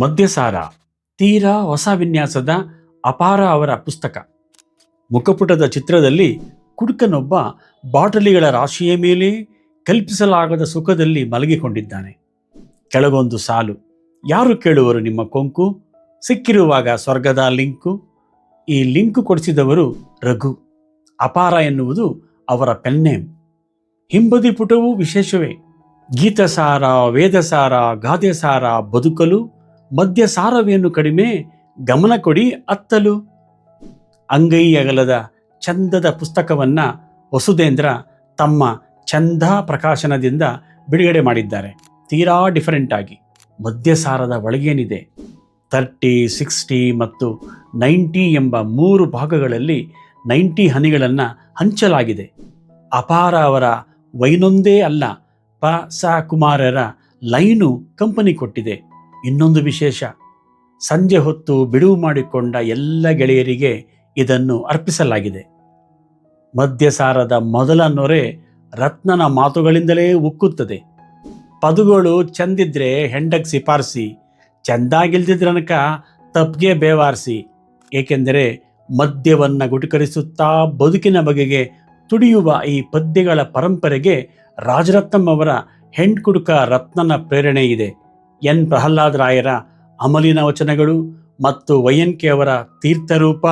ಮದ್ಯಸಾರ, ತೀರಾ ಹೊಸ ವಿನ್ಯಾಸದ ಅಪಾರ ಅವರ ಪುಸ್ತಕ. ಮುಖಪುಟದ ಚಿತ್ರದಲ್ಲಿ ಕುಡುಕನೊಬ್ಬ ಬಾಟಲಿಗಳ ರಾಶಿಯ ಮೇಲೆ ಕಲ್ಪಿಸಲಾಗದ ಸುಖದಲ್ಲಿ ಮಲಗಿಕೊಂಡಿದ್ದಾನೆ. ಕೆಳಗೊಂದು ಸಾಲು. ಯಾರು ಕೇಳುವರು ನಿಮ್ಮ ಕೊಂಕು? ಸಿಕ್ಕಿರುವಾಗ ಸ್ವರ್ಗದ ಲಿಂಕು? ಈ ಲಿಂಕು ಕೊಡಿಸಿದವರು ರಘು. ಅಪಾರ ಎನ್ನುವುದು ಅವರ ಪೆನ್ನೇಮ್ ಹಿಂಬದಿ ಪುಟವೂ ವಿಶೇಷವೇ. ಗೀತಸಾರ, ವೇದಸಾರ, ಗಾದೆಸಾರ, ಬದುಕಲು ಮದ್ಯಸಾರವೇನು ಕಡಿಮೆ ಗಮನ ಕೊಡಿ ಅತ್ತಲು. ಅಂಗೈ ಅಗಲದ ಚಂದದ ಪುಸ್ತಕವನ್ನು ವಸುಧೇಂದ್ರ ತಮ್ಮ ಚಂದ ಪ್ರಕಾಶನದಿಂದ ಬಿಡುಗಡೆ ಮಾಡಿದ್ದಾರೆ. ತೀರಾ ಡಿಫರೆಂಟ್ ಆಗಿ. ಮದ್ಯಸಾರದ ಒಳಗೇನಿದೆ? ತರ್ಟಿ ಸಿಕ್ಸ್ಟಿ ಮತ್ತು ನೈಂಟಿ ಎಂಬ ಮೂರು ಭಾಗಗಳಲ್ಲಿ ನೈಂಟಿ ಹನಿಗಳನ್ನು ಹಂಚಲಾಗಿದೆ. ಅಪಾರ ಅವರ ವೈನೊಂದೇ ಅಲ್ಲ, ಪ. ಸ. ಕುಮಾರರ ಲೈನು ಕಂಪನಿ ಕೊಟ್ಟಿದೆ. ಇನ್ನೊಂದು ವಿಶೇಷ. ಸಂಜೆ ಹೊತ್ತು ಬಿಡುವು ಮಾಡಿಕೊಂಡ ಎಲ್ಲ ಗೆಳೆಯರಿಗೆ ಇದನ್ನು ಅರ್ಪಿಸಲಾಗಿದೆ. ಮದ್ಯಸಾರದ ಮೊದಲ ನೊರೆ ರತ್ನನ ಮಾತುಗಳಿಂದಲೇ ಉಕ್ಕುತ್ತದೆ. ಪದುಗಳು ಚಂದಿದ್ರೆ ಹೆಂಡಕ್ ಸಿಪಾರಿಸಿ ಚಂದಾಗಿಲ್ದಿದ್ರನಕ ತಪ್ಗೆ ಬೇವಾರಿಸಿ, ಏಕೆಂದರೆ ಮದ್ಯವನ್ನು ಗುಟುಕರಿಸುತ್ತಾ ಬದುಕಿನ ಬಗೆಗೆ ತುಡಿಯುವ ಈ ಪದ್ಯಗಳ ಪರಂಪರೆಗೆ ರಾಜರತ್ನಂ ಅವರ ಹೆಣ್ಕುಡುಕ ರತ್ನನ ಪ್ರೇರಣೆ ಇದೆ ಎನ್ ಪ್ರಹ್ಲಾದ್ ರಾಯರ ಅಮಲಿನ ವಚನಗಳು ಮತ್ತು ವೈಎನ್ಕೆ ಅವರ ತೀರ್ಥರೂಪ,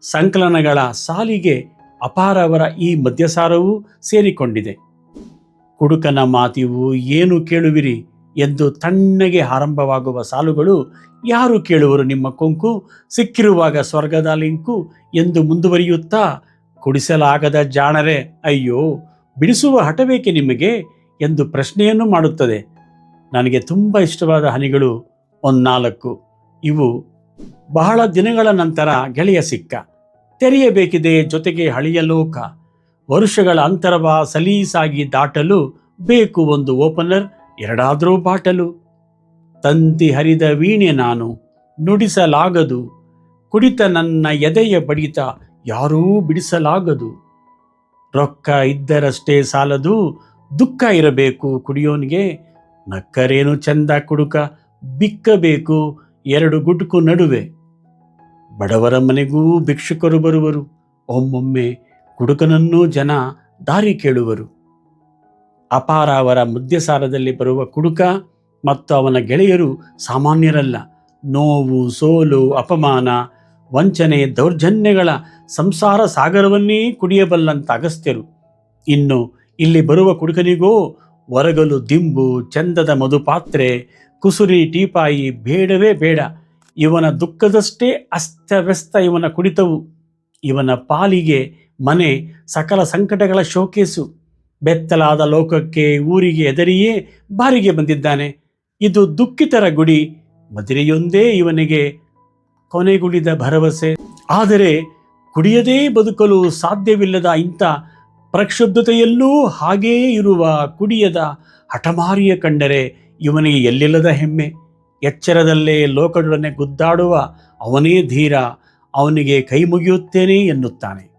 ಸಂಕಲನಗಳ ಸಾಲಿಗೆ ಅಪಾರ ಅವರ ಈ ಮದ್ಯಸಾರವೂ ಸೇರಿಕೊಂಡಿದೆ. ಕುಡುಕನ ಮಾತಿವು ಏನು ಕೇಳುವಿರಿ ಎಂದು ತಣ್ಣಗೆ ಆರಂಭವಾಗುವ ಸಾಲುಗಳು ಯಾರು ಕೇಳುವರು ನಿಮ್ಮ ಕೊಂಕು? ಸಿಕ್ಕಿರುವಾಗ ಸ್ವರ್ಗದ ಲಿಂಕು ಎಂದು ಮುಂದುವರಿಯುತ್ತಾ, ಕುಡಿಸಲಾಗದ ಜಾಣರೆ ಅಯ್ಯೋ, ಬಿಡಿಸುವ ಹಠವೇಕೆ ನಿಮಗೆ? ಎಂದು ಪ್ರಶ್ನೆಯನ್ನು ಮಾಡುತ್ತದೆ. ನನಗೆ ತುಂಬ ಇಷ್ಟವಾದ ಹನಿಗಳು ಒಂದು ನಾಲ್ಕು. ಇವು ಬಹಳ ದಿನಗಳ ನಂತರ ಗೆಳೆಯ ಸಿಕ್ಕ. ತೆರೆಯಬೇಕಿದೆ ಜೊತೆಗೆ ಹಳೆಯ ಲೋಕ. ವರುಷಗಳ ಅಂತರವ ಸಲೀಸಾಗಿ ದಾಟಲು ಬೇಕು ಒಂದು ಓಪನರ್, ಎರಡಾದರೂ ಬಾಟಲು. ತಂತಿ ಹರಿದ ವೀಣೆ ನಾನು, ನುಡಿಸಲಾಗದು. ಕುಡಿತ ನನ್ನ ಎದೆಯ ಬಡಿತ ಯಾರೂ ಬಿಡಿಸಲಾಗದು. ರೊಕ್ಕ ಇದ್ದರಷ್ಟೇ ಸಾಲದು, ದುಃಖ ಇರಬೇಕು ಕುಡಿಯೋನಿಗೆ. ನಕ್ಕರೇನು ಚಂದ ಕುಡುಕ ಬಿಕ್ಕಬೇಕು ಎರಡು ಗುಟುಕು ನಡುವೆ. ಬಡವರ ಮನೆಗೂ ಭಿಕ್ಷುಕರು ಬರುವರು. ಒಮ್ಮೊಮ್ಮೆ ಕುಡುಕನನ್ನೂ ಜನ ದಾರಿ ಕೇಳುವರು. ಅಪಾರ ಅವರ ಮುದ್ಯಸಾರದಲ್ಲಿ ಬರುವ ಕುಡುಕ ಮತ್ತು ಅವನ ಗೆಳೆಯರು ಸಾಮಾನ್ಯರಲ್ಲ. ನೋವು, ಸೋಲು, ಅಪಮಾನ, ವಂಚನೆ, ದೌರ್ಜನ್ಯಗಳ ಸಂಸಾರ ಸಾಗರವನ್ನೇ ಕುಡಿಯಬಲ್ಲಂತ ಅಗಸ್ತ್ಯರು. ಇನ್ನು ಇಲ್ಲಿ ಬರುವ ಕುಡುಕನಿಗೋ ಹೊರಗಲು ದಿಂಬು, ಚಂದದ ಮಧುಪಾತ್ರೆ, ಕುಸುರಿ, ಟೀಪಾಯಿ, ಬೇಡವೇ ಬೇಡ. ಇವನ ದುಃಖದಷ್ಟೇ ಅಸ್ತವ್ಯಸ್ತ ಇವನ ಕುಡಿತವು. ಇವನ ಪಾಲಿಗೆ ಮನೆ ಸಕಲ ಸಂಕಟಗಳ ಶೋಕೇಸು. ಬೆತ್ತಲಾದ ಲೋಕಕ್ಕೆ ಊರಿಗೆ ಎದರಿಯೇ ಬಾರಿಗೆ ಬಂದಿದ್ದಾನೆ. ಇದು ದುಃಖಿತರ ಗುಡಿ. ಮದುವೆಯೊಂದೇ ಇವನಿಗೆ ಕೊನೆಗುಳಿದ ಭರವಸೆ. ಆದರೆ ಕುಡಿಯದೇ ಬದುಕಲು ಸಾಧ್ಯವಿಲ್ಲದ ಇಂಥ ಪ್ರಕ್ಷುಬ್ಧತೆಯಲ್ಲೂ ಹಾಗೇ ಇರುವ ಕುಡಿಯದ ಹಠಮಾರಿಯ ಕಂಡರೆ ಇವನಿಗೆ ಎಲ್ಲಿಲ್ಲದ ಹೆಮ್ಮೆ. ಎಚ್ಚರದಲ್ಲೇ ಲೋಕದೊಡನೆ ಗುದ್ದಾಡುವ ಅವನೇ ಧೀರ, ಅವನಿಗೆ ಕೈ ಮುಗಿಯುತ್ತೇನೆ ಎನ್ನುತ್ತಾನೆ.